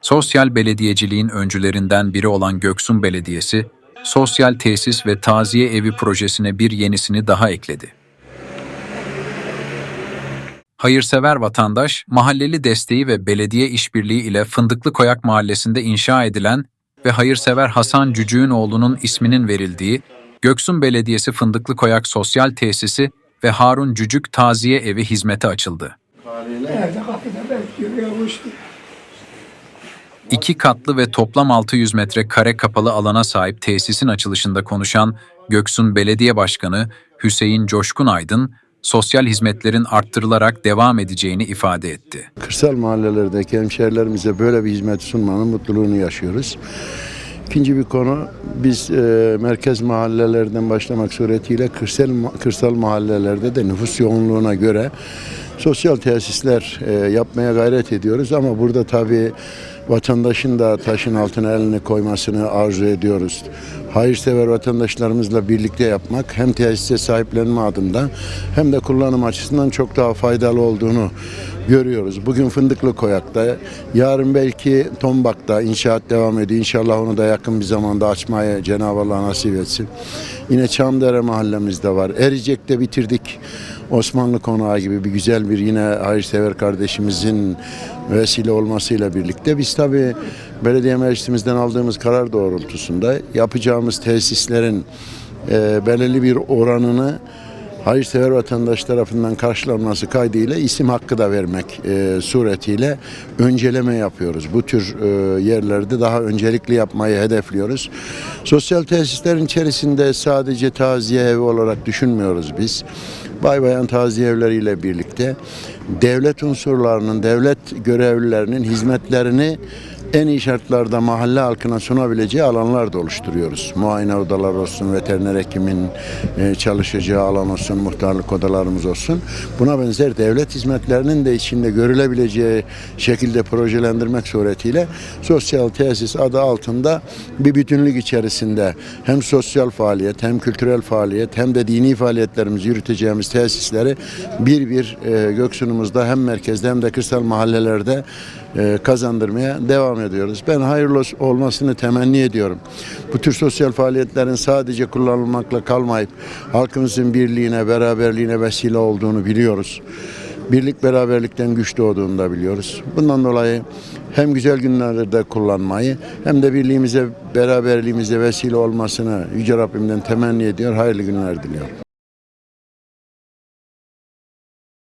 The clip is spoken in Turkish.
Sosyal belediyeciliğin öncülerinden biri olan Göksun Belediyesi, sosyal tesis ve taziye evi projesine bir yenisini daha ekledi. Hayırsever vatandaş, mahalleli desteği ve belediye işbirliği ile Fındıklı Koyak Mahallesi'nde inşa edilen ve hayırsever Hasan Cücüğün oğlunun isminin verildiği Göksun Belediyesi Fındıklı Koyak Sosyal Tesisi ve Harun Cücük Taziye Evi hizmete açıldı. İki katlı ve toplam 600 metre kare kapalı alana sahip tesisin açılışında konuşan Göksun Belediye Başkanı Hüseyin Coşkun Aydın, sosyal hizmetlerin arttırılarak devam edeceğini ifade etti. Kırsal mahallelerdeki hemşehrilerimize böyle bir hizmet sunmanın mutluluğunu yaşıyoruz. İkinci bir konu biz e, merkez mahallelerden başlamak suretiyle kırsal, kırsal mahallelerde de nüfus yoğunluğuna göre sosyal tesisler e, yapmaya gayret ediyoruz ama burada tabii vatandaşın da taşın altına elini koymasını arzu ediyoruz. Hayırsever vatandaşlarımızla birlikte yapmak hem tesise sahiplenme adında hem de kullanım açısından çok daha faydalı olduğunu görüyoruz. Bugün Fındıklı Koyak'ta, yarın belki Tombak'ta inşaat devam ediyor. İnşallah onu da yakın bir zamanda açmaya Cenab-ı Allah nasip etsin. Yine Çamdere mahallemizde var. Ericek'te bitirdik. Osmanlı Konağı gibi bir güzel bir yine hayırsever kardeşimizin vesile olmasıyla birlikte biz tabii belediye meclisimizden aldığımız karar doğrultusunda yapacağımız tesislerin e, belirli bir oranını hayırsever vatandaş tarafından karşılanması kaydıyla isim hakkı da vermek e, suretiyle önceleme yapıyoruz. Bu tür e, yerlerde daha öncelikli yapmayı hedefliyoruz. Sosyal tesislerin içerisinde sadece taziye evi olarak düşünmüyoruz biz. Bay bayan taziye evleriyle birlikte devlet unsurlarının, devlet görevlilerinin hizmetlerini en iyi şartlarda mahalle halkına sunabileceği alanlar da oluşturuyoruz. Muayene odalar olsun, veteriner hekimin e, çalışacağı alan olsun, muhtarlık odalarımız olsun. Buna benzer devlet hizmetlerinin de içinde görülebileceği şekilde projelendirmek suretiyle sosyal tesis adı altında bir bütünlük içerisinde hem sosyal faaliyet hem kültürel faaliyet hem de dini faaliyetlerimizi yürüteceğimiz tesisleri bir bir e, Göksun'umuzda hem merkezde hem de kırsal mahallelerde e, kazandırmaya devam ediyoruz. Ben hayırlı olmasını temenni ediyorum. Bu tür sosyal faaliyetlerin sadece kullanılmakla kalmayıp halkımızın birliğine, beraberliğine vesile olduğunu biliyoruz. Birlik beraberlikten güç doğduğunu da biliyoruz. Bundan dolayı hem güzel günlerde kullanmayı hem de birliğimize, beraberliğimize vesile olmasını Yüce Rabbimden temenni ediyor. Hayırlı günler diliyorum.